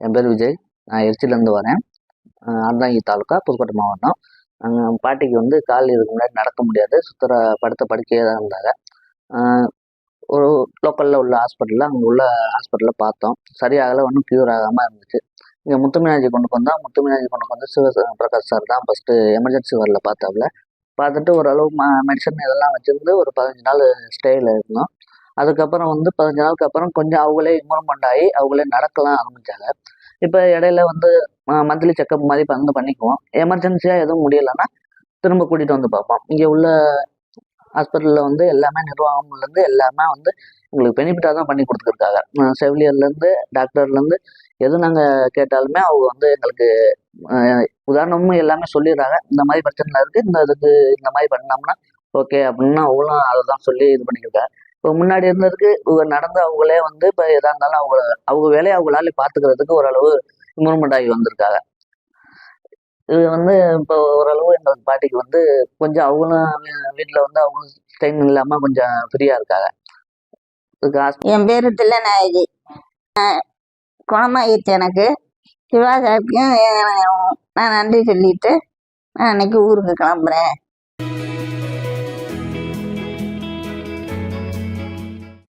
என் பேர் விஜய். நான் எரிச்சிலேருந்து வரேன். அறந்தாங்கி தாலுக்கா புதுக்கோட்டை மாவட்டம். நாங்கள் பாட்டிக்கு வந்து கால் இதுக்கு முன்னாடி நடக்க முடியாது. சுத்தர படுத்த படுக்கையே தான் இருந்தாங்க. ஒரு லோக்கலில் உள்ள ஹாஸ்பிட்டலில் அங்கே உள்ள ஹாஸ்பிட்டலில் பார்த்தோம். சரியாகலை ஒன்றும் க்யூர் ஆகாமல் இருந்துச்சு. இங்கே முத்துமினாஜி கொண்டு வந்தால் முத்துமினாஜி கொண்டு வந்து சிவ பிரகாஷ் சார் தான் ஃபஸ்ட்டு எமர்ஜென்சி வார்டில் பார்த்தாப்புல பார்த்துட்டு ஓரளவு ம மெடிசன் இதெல்லாம் வச்சுருந்து ஒரு பதினஞ்சு நாள் ஸ்டேயில் இருந்தோம். அதுக்கப்புறம் வந்து பதினஞ்சு நாளுக்கு அப்புறம் கொஞ்சம் அவங்களே இம்ப்ரூவ்மெண்ட் ஆகி அவங்களே நடக்கலாம் ஆரம்பித்தாங்க இப்போ இடையில வந்து மந்த்லி செக்கப் மாதிரி வந்து பண்ணிக்குவோம். எமர்ஜென்சியாக எதுவும் முடியலைன்னா திரும்ப கூட்டிகிட்டு வந்து பார்ப்போம். இங்கே உள்ள ஹாஸ்பிட்டலில் வந்து எல்லாமே நிர்வாகம்லேருந்து எல்லாமே வந்து உங்களுக்கு பெனிஃபிட்டாக தான் பண்ணி கொடுத்துருக்காங்க. செவிலியர்லேருந்து டாக்டர்லேருந்து எது நாங்கள் கேட்டாலுமே அவங்க வந்து எங்களுக்கு உதாரணமும் எல்லாமே சொல்லிடுறாங்க. இந்த மாதிரி பிரச்சனை இருக்குது இந்த இதுக்கு இந்த மாதிரி பண்ணோம்னா ஓகே அப்படின்னா அவங்களும் அதை தான் சொல்லி இது பண்ணியிருக்காங்க இப்போ முன்னாடி இருந்ததுக்கு இவங்க நடந்து அவங்களே வந்து இப்போ எதாக இருந்தாலும் அவங்கள அவங்க வேலையை அவங்களால பார்த்துக்கிறதுக்கு ஓரளவு இம்ப்ரூவ்மெண்ட் ஆகி வந்திருக்காங்க. இது வந்து இப்போ ஓரளவு எங்களுக்கு பாட்டிக்கு வந்து கொஞ்சம் அவங்களும் வீட்டில் வந்து அவங்களும் ஸ்ட்ரெயின் இல்லாமல் கொஞ்சம் ஃப்ரீயாக இருக்காங்க. என் பேர் தில்லநாயகி. குணமாயிடுச்சு எனக்கு. சிவாசாப்பியும் நான் நன்றி சொல்லிட்டு நான் அன்னைக்கு ஊருக்கு கிளம்புறேன்.